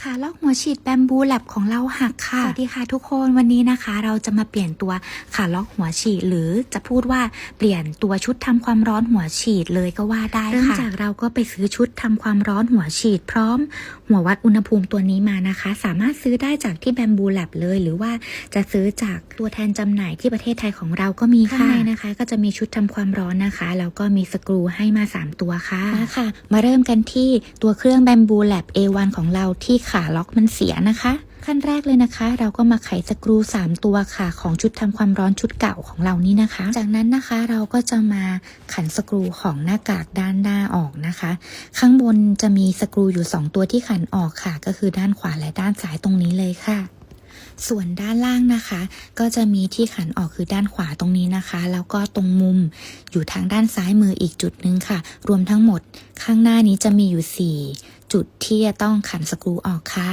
ค่ะลอกหัวฉีดแบมบูแลบของเราหักค่ะ สวัสดีค่ะทุกคนวันนี้นะคะ เราจะมาเปลี่ยนตัวขาล็อกหัวฉีดหรือจะพูดว่าเปลี่ยนตัวชุดทำความร้อนหัวฉีดเลยก็ว่าได้ค่ะเริ่มจากเราก็ไปซื้อชุดทำความร้อนหัวฉีด พร้อม หัววัดอุณหภูมิตัวนี้มานะคะ สามารถซื้อได้จากที่แบมบูแลบเลย หรือว่าจะซื้อจากตัวแทนจำหน่ายที่ประเทศไทยของเราก็มีค่ะข้างในนะคะ ก็จะมีชุดทำความร้อนนะคะแล้วก็มีสกรูให้มาสามตัวค่ะมาค่ะ มาเริ่มกันที่ตัวเครื่องแบมบูแลบ A1 ของเราที่ขาล็อกมันเสียนะคะ ขั้นแรกเลยนะคะ เราก็มาไขสกรู 3 ตัวค่ะ ของชุดทำความร้อนชุดเก่าของเรานี่นะคะ จากนั้นนะคะเราก็จะมาขันสกรูของหน้ากากด้านหน้าออกนะคะ ข้างบนจะมีสกรูอยู่ 2 ตัวที่ขันออกค่ะ ก็คือด้านขวาและด้านซ้ายตรงนี้เลยค่ะส่วนด้านล่างนะคะ ก็จะมีที่ขันออกคือด้านขวาตรงนี้นะคะ แล้วก็ตรงมุมอยู่ทางด้านซ้ายมืออีกจุดหนึงค่ะ รวมทั้งหมดข้างหน้านี้จะมีอยู่4 จุดที่จะต้องขันสกรูออกค่ะ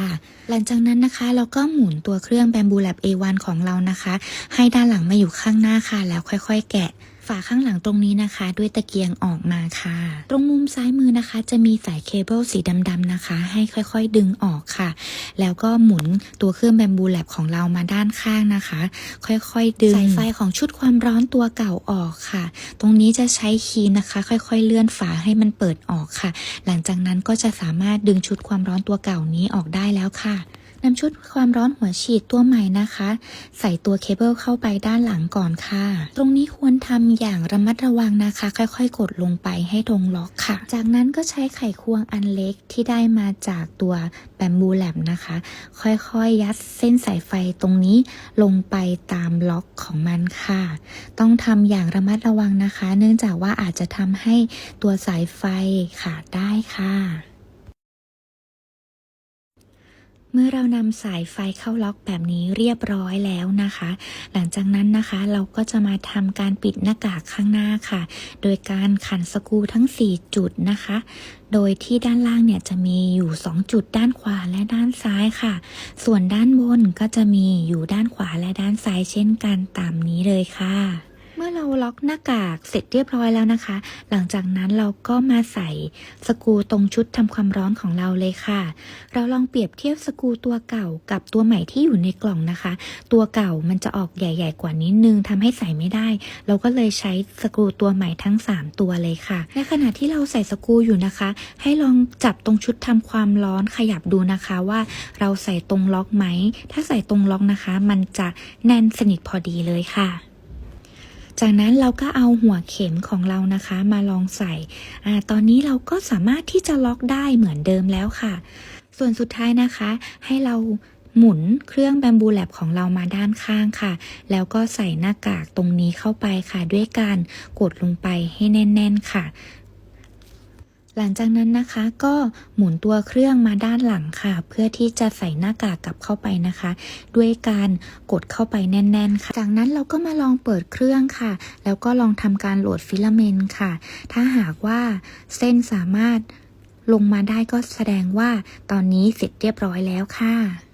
หลังจากนั้นนะคะ เราก็หมุนตัวเครื่อง Bamboo Lab A1 ของเรานะคะ ให้ด้านหลังมาอยู่ข้างหน้าค่ะ แล้วค่อย ๆ แกะ ฝาข้างหลังตรงนี้นะคะ ด้วยตะเกียงออกมาค่ะ ตรงมุมซ้ายมือนะคะ จะมีสายเคเบิลสีดำๆนะคะ ให้ค่อยๆดึงออกค่ะ แล้วก็หมุนตัวเครื่องแบมบูแลบของเรามาด้านข้างนะคะ ค่อยๆดึงสายไฟของชุดความร้อนตัวเก่าออกค่ะ ตรงนี้จะใช้คีย์นะคะ ค่อยๆเลื่อนฝาให้มันเปิดออกค่ะ หลังจากนั้นก็จะสามารถดึงชุดความร้อนตัวเก่านี้ออกได้แล้วค่ะ นำชุดความร้อนหัวฉีดตัวใหม่นะคะ ใส่ตัวเคเบิลเข้าไปด้านหลังก่อนค่ะ ตรงนี้ควรทำอย่างระมัดระวังนะคะ ค่อยๆ กดลงไปให้ตรงล็อกค่ะ จากนั้นก็ใช้ไขควงอันเล็กที่ได้มาจากตัวแบมบูแลบนะคะ ค่อยๆ ยัดเส้นสายไฟตรงนี้ลงไปตามล็อกของมันค่ะ ต้องทำอย่างระมัดระวังนะคะ เนื่องจากว่าอาจจะทำให้ตัวสายไฟขาดได้ค่ะ เมื่อเรานำสายไฟเข้าล็อกแบบนี้เรียบร้อยแล้วนะคะ หลังจากนั้นนะคะเราก็จะมาทำการปิดหน้ากากข้างหน้าค่ะ โดยการขันสกูทั้ง 4 จุดนะคะ โดยที่ด้านล่างเนี่ยจะมีอยู่ 2 จุดด้านขวาและด้านซ้ายค่ะ ส่วนด้านบนก็จะมีอยู่ด้านขวาและด้านซ้ายเช่นกันตามนี้เลยค่ะ อเราล็อกหน้ากากเสร็จเรียบร้อยแล้วนะคะ หลังจากนั้นเราก็มาใส่สกูตรงชุดทำความร้อนของเราเลยค่ะ เราลองเปรียบเทียบสกูตัวเก่ากับตัวใหม่ที่อยู่ในกล่องนะคะ ตัวเก่ามันจะออกใหญ่ ๆ กว่านิดนึงทำให้ใส่ไม่ได้ เราก็เลยใช้สกูตัวใหม่ทั้ง 3 ตัวเลยค่ะ ในขณะที่เราใส่สกูอยู่นะคะ ให้ลองจับตรงชุดทำความร้อนขยับดูนะคะว่าเราใส่ตรงล็อกไหม ถ้าใส่ตรงล็อกนะคะ มันจะแน่นสนิทพอดีเลยค่ะ จากนั้นเราก็เอาหัวเข็มของเรานะคะมาลองใส่อตอนนี้เราก็สามารถที่จะล็อกได้เหมือนเดิมแล้วค่ะ ส่วนสุดท้ายนะคะ ให้เราหมุนเครื่องแบมบูแลบของเรามาด้านข้างค่ะ แล้วก็ใส่หน้ากากตรงนี้เข้าไปค่ะ ด้วยการกดลงไปให้แน่น ๆ ค่ะ หลังจากนั้นนะคะก็หมุนตัวเครื่องมาด้านหลังค่ะ เพื่อที่จะใส่หน้ากากกลับเข้าไปนะคะ ด้วยการกดเข้าไปแน่น ๆ ค่ะ จากนั้นเราก็มาลองเปิดเครื่องค่ะ แล้วก็ลองทำการโหลดฟิลาเมนต์ค่ะ ถ้าหากว่าเส้นสามารถลงมาได้ก็แสดงว่าตอนนี้เสร็จเรียบร้อยแล้วค่ะ